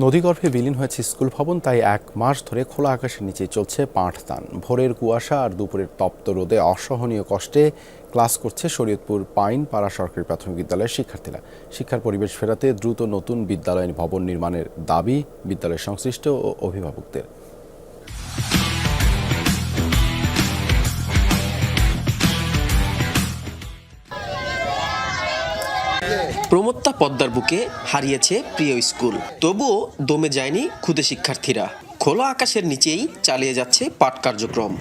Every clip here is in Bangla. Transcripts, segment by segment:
নদীগর্ভে বিলীন হয়েছে স্কুল ভবন, তাই এক মাস ধরে খোলা আকাশের নিচে চলছে পাঠদান ভোরের কুয়াশা আর দুপুরের তপ্ত রোদে অসহনীয় কষ্টে ক্লাস করছে শরীয়তপুর পাইন পাড়া সরকারি প্রাথমিক বিদ্যালয়ের শিক্ষার্থীরা। শিক্ষার পরিবেশ ফেরাতে দ্রুত নতুন বিদ্যালয় ভবন নির্মাণের দাবি বিদ্যালয়ের সংশ্লিষ্ট ও অভিভাবকদের। প্রমত্তা পদ্মার বুকে হারিয়েছে প্রিয় স্কুল। তবুও দমে যায়নি ক্ষুদে শিক্ষার্থীরা। খোলা আকাশের নিচেই চালিয়ে যাচ্ছে পাঠ কার্যক্রম।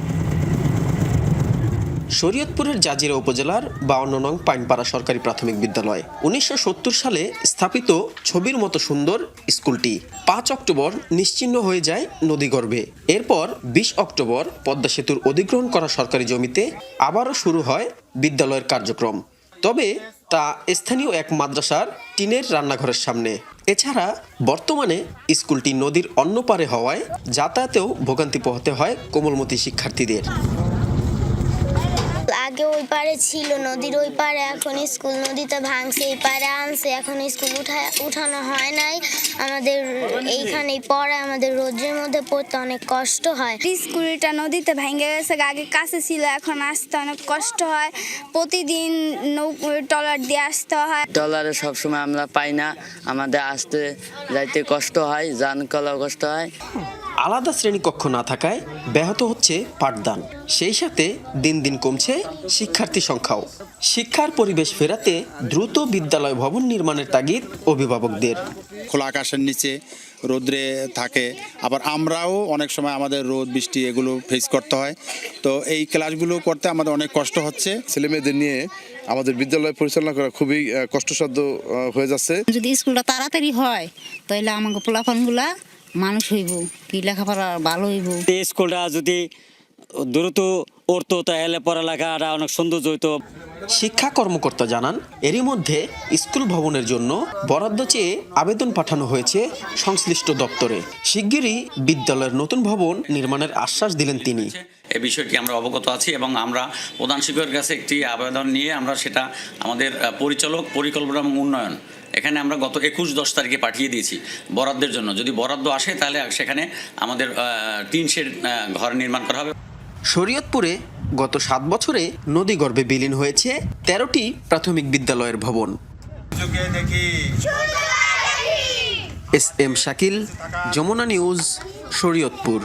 শরীয়তপুরের জাজিরা উপজেলার বাউন্ন নং পাইনপাড়া সরকারি প্রাথমিক বিদ্যালয়। উনিশশো সত্তর সালে স্থাপিত ছবির মতো সুন্দর স্কুলটি। পাঁচ অক্টোবর নিশ্চিহ্ন হয়ে যায় নদীগর্ভে এরপর বিশ অক্টোবর পদ্মা সেতুর অধিগ্রহণ করা সরকারি জমিতে আবারও শুরু হয় বিদ্যালয়ের কার্যক্রম। তবে তা স্থানীয় এক মাদ্রাসার টিনের রান্নাঘরের সামনে। এছাড়া বর্তমানে স্কুলটি নদীর অন্য পারে হওয়ায় যাতায়াতেও ভোগান্তি পোহাতে হয় কোমলমতি শিক্ষার্থীদের। আগে ওই পারে ছিল নদীর ওই পারে এখন স্কুল নদীতে ভাঙছে এই পারে আনছে এখন স্কুল উঠা উঠানো হয় নাই। আমাদের এইখানেই পড়ে আমাদের রোদ্রের মধ্যে পড়তে অনেক কষ্ট হয়। স্কুলটা নদীতে ভেঙে গেছে আগে কাছে ছিল এখন আসতে অনেক কষ্ট হয়। প্রতিদিন নৌ ট্রলার দিয়ে আসতে হয়। ডলারে সবসময় আমরা পাই না আমাদের আসতে যাইতে কষ্ট হয় যান কলাও কষ্ট হয়। আলাদা শ্রেণীকক্ষ না থাকায় ব্যাহত হচ্ছে পাঠদান। সেই সাথে দিন দিন কমছে শিক্ষার্থী সংখ্যাও। শিক্ষার পরিবেশ ফেরাতে দ্রুত বিদ্যালয় ভবন নির্মাণের তাগিদ অভিভাবকদের। খোলা আকাশের নিচে রোদ্রে থাকে। আবার আমরাও অনেক সময় আমাদের রোদ বৃষ্টি এগুলো ফেস করতে হয়। তো এই ক্লাসগুলো করতে আমাদের অনেক কষ্ট হচ্ছে। ছেলেমেয়েদের নিয়ে আমাদের বিদ্যালয় পরিচালনা করা খুবই কষ্টসাধ্য হয়ে যাচ্ছে। যদি স্কুলটা তাড়াতাড়ি হয় তাহলে আমাকে পোলাপানগুলা মানুষ হইব কি লেখাপড়া ভালো হইব। স্কুলটা যদি দ্রুত তাহলে পড়ালেখাটা অনেক হইতো। শিক্ষা কর্মকর্তা জানান এরই মধ্যে স্কুল ভবনের জন্য বরাদ্দ চেয়ে আবেদন পাঠানো হয়েছে সংশ্লিষ্ট দপ্তরে। শিগগিরই বিদ্যালয়ের নতুন ভবন নির্মাণের আশ্বাস দিলেন তিনি। এ বিষয়টি আমরা অবগত আছি এবং আমরা প্রধান শিক্ষকের কাছে একটি আবেদন নিয়ে আমরা সেটা আমাদের পরিচালক পরিকল্পনা এবং উন্নয়ন এখানে আমরা গত একুশ দশ তারিখে পাঠিয়ে দিয়েছি বরাদ্দের জন্য। যদি বরাদ্দ আসে তাহলে সেখানে আমাদের আহ, টিন শেড ঘর নির্মাণ করা হবে। শরীয়তপুরে গত সাত বছরে নদী নদীগর্ভে বিলীন হয়েছে তেরোটি প্রাথমিক বিদ্যালয়ের ভবন। S M Shakil, Jamuna News, Shariatpur.